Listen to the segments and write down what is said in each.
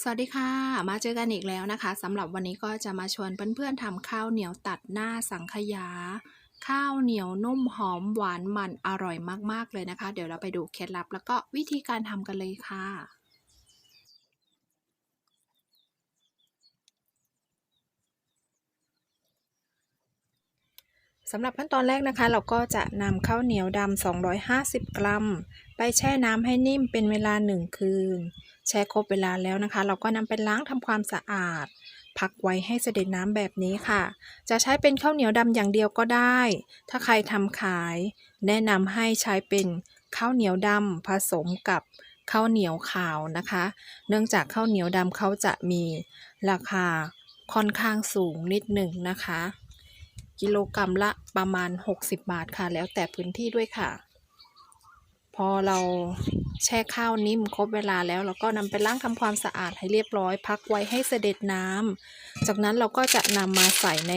สวัสดีค่ะ มาเจอกันอีกแล้วนะคะสำหรับวันนี้ก็จะมาชวนเพื่อนๆทำข้าวเหนียวตัดหน้าสังขยา ข้าวเหนียวนุ่มหอมหวานมันอร่อยมากๆเลยนะคะ เดี๋ยวเราไปดูเคล็ดลับ แล้วก็วิธีการทำกันเลยค่ะ สำหรับขั้นตอนแรกนะคะ เราก็จะนำข้าวเหนียวดำ250 กรัม ไปแช่น้ำให้นิ่มเป็นเวลา 1 คืน แช่ครบเวลาแล้วนะคะ เราก็นำไปล้างทำความสะอาด พักไว้ให้เสด็จน้ำแบบนี้ค่ะ จะใช้เป็นข้าวเหนียวดำอย่างเดียวก็ได้ ถ้าใครทำขาย แนะนำให้ใช้เป็นข้าวเหนียวดำผสมกับข้าวเหนียวขาวนะคะ เนื่องจากข้าวเหนียวดำเขาจะมีราคาค่อนข้างสูงนิดหนึ่งนะคะ กิโลกรรัมละประมาณ 60 บาทค่ะ แล้วแต่พื้นที่ด้วยค่ะ พอเราแช่ข้าวนิ่มครบเวลาแล้วเราก็นำไปล้างทำความสะอาดให้เรียบร้อย พักไว้ให้เสด็จน้ำจากนั้นเราก็จะนำมาใส่ใน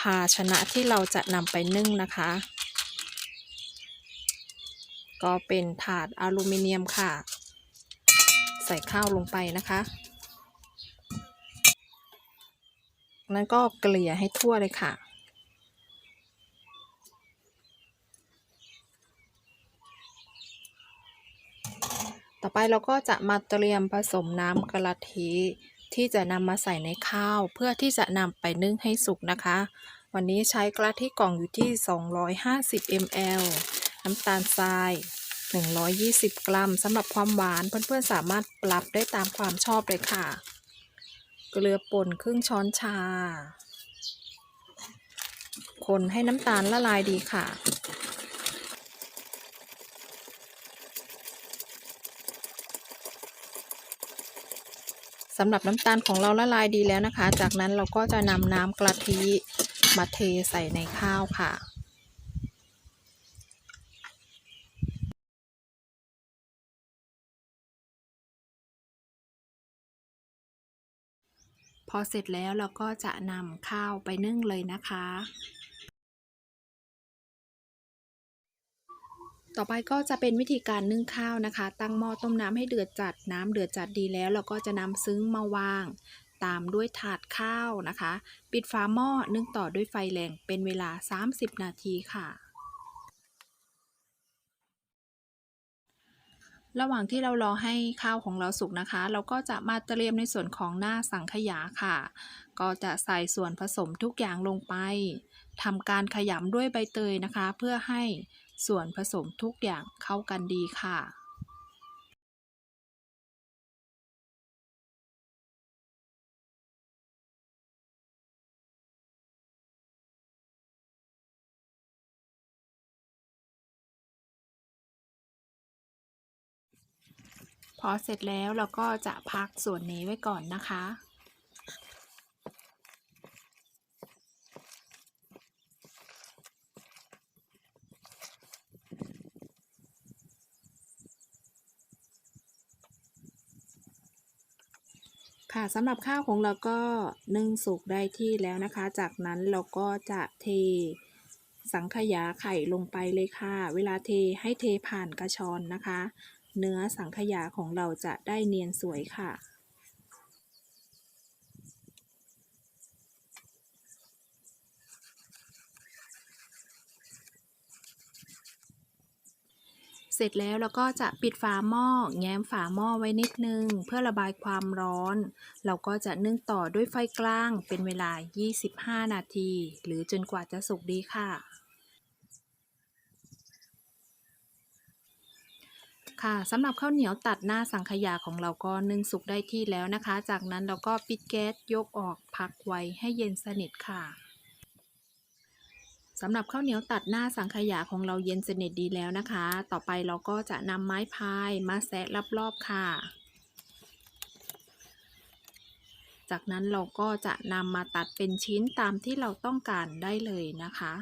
ภาชนะที่เราจะนำไปนึ่งนะคะ ก็เป็นถาดอลูมิเนียมค่ะ ใส่ข้าวลงไปนะคะนั้นก็เกลี่ยให้ทั่วเลยค่ะ ต่อไปเราก็จะมาเตรียมผสมน้ำกะทิที่จะนำมาใส่ในข้าวเพื่อที่จะนำไปนึ่งให้สุกนะคะ วันนี้ใช้กะทิกล่องอยู่ที่ 250 ml น้ำตาลทราย 120 กรัมสำหรับความหวานเพื่อนๆสามารถปรับได้ตามความชอบเลยค่ะ เกลือป่นครึ่งช้อนชา คนให้น้ำตาลละลายดีค่ะ สำหรับน้ำตาลของเราละลายดีแล้วนะคะ จากนั้นเราก็จะนำน้ำกะทิมาเทใส่ในข้าวค่ะพอเสร็จแล้วเราก็จะนำข้าวไปนึ่งเลยนะคะ ต่อไปก็จะเป็นวิธีการนึ่งข้าวนะคะ ตั้งหม้อต้มน้ำให้เดือดจัดน้ำเดือดจัดดีแล้ว เราก็จะนำซึ้งมาวาง ตามด้วยถาดข้าวนะคะ ปิดฝาหม้อนึ่งต่อด้วยไฟแรงเป็นเวลา 30 นาทีค่ะ ระหว่างที่เรารอให้ข้าวของเราสุกนะคะ เราก็จะมาเตรียมในส่วนของหน้าสังขยาค่ะ ก็จะใส่ส่วนผสมทุกอย่างลงไปทำการขยำด้วยใบเตยนะคะ เพื่อให้ ส่วนผสมทุกอย่างเข้ากันดีค่ะพอเสร็จแล้วเราก็จะพักส่วนนี้ไว้ก่อนนะคะ ค่ะสำหรับข้าวของเราก็นึ่งสุกได้ที่แล้วนะคะ จากนั้นเราก็จะเทสังขยาไข่ลงไปเลยค่ะ เวลาเทให้เทผ่านกระชอนนะคะ เนื้อสังขยาของเราจะได้เนียนสวยค่ะ ร็จแล้วเราก็จะปิดฝาหม้อ แง้มฝาหม้อไว้นิดนึง เพื่อระบายความร้อน เราก็จะนึ่งต่อด้วยไฟกลางเป็นเวลา 25 นาที หรือจนกว่าจะสุกดีค่ะ ค่ะสำหรับข้าวเหนียวตัดหน้าสังขยาของเราก็นึ่งสุกได้ที่แล้วนะคะ จากนั้นเราก็ปิดแก๊สยกออกพักไว้ให้เย็นสนิทค่ะ สำหรับข้าวเหนียวตัดหน้าสังขยาของเราเย็นสนิทดีแล้วนะคะ ต่อไปเราก็จะนำไม้พายมาแซะรอบๆค่ะ จากนั้นเราก็จะนำมาตัดเป็นชิ้นตามที่เราต้องการได้เลยนะคะ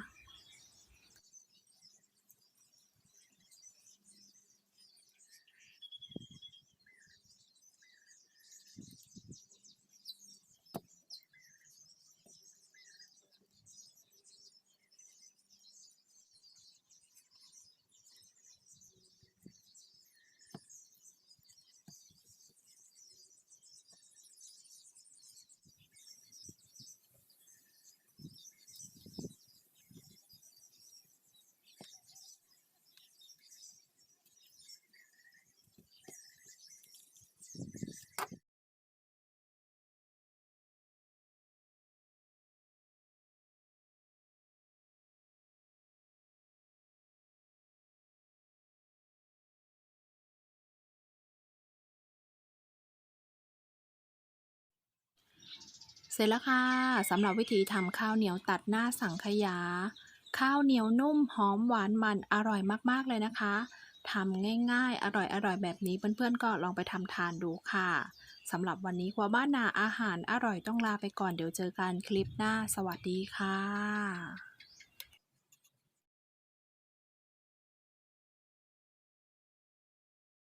เสร็จแล้วค่ะสำหรับวิธีทำข้าวเหนียวตัดหน้าสังขยา ข้าวเหนียวนุ่มหอมหวานมันอร่อยมากๆเลยนะคะทำง่ายๆ อร่อยๆ แบบนี้เพื่อนๆ ก็ลองไปทำทานดูค่ะสำหรับวันนี้ครัวบ้านนาอาหารอร่อยต้องลาไปก่อนเดี๋ยวเจอกันคลิปหน้า สวัสดีค่ะ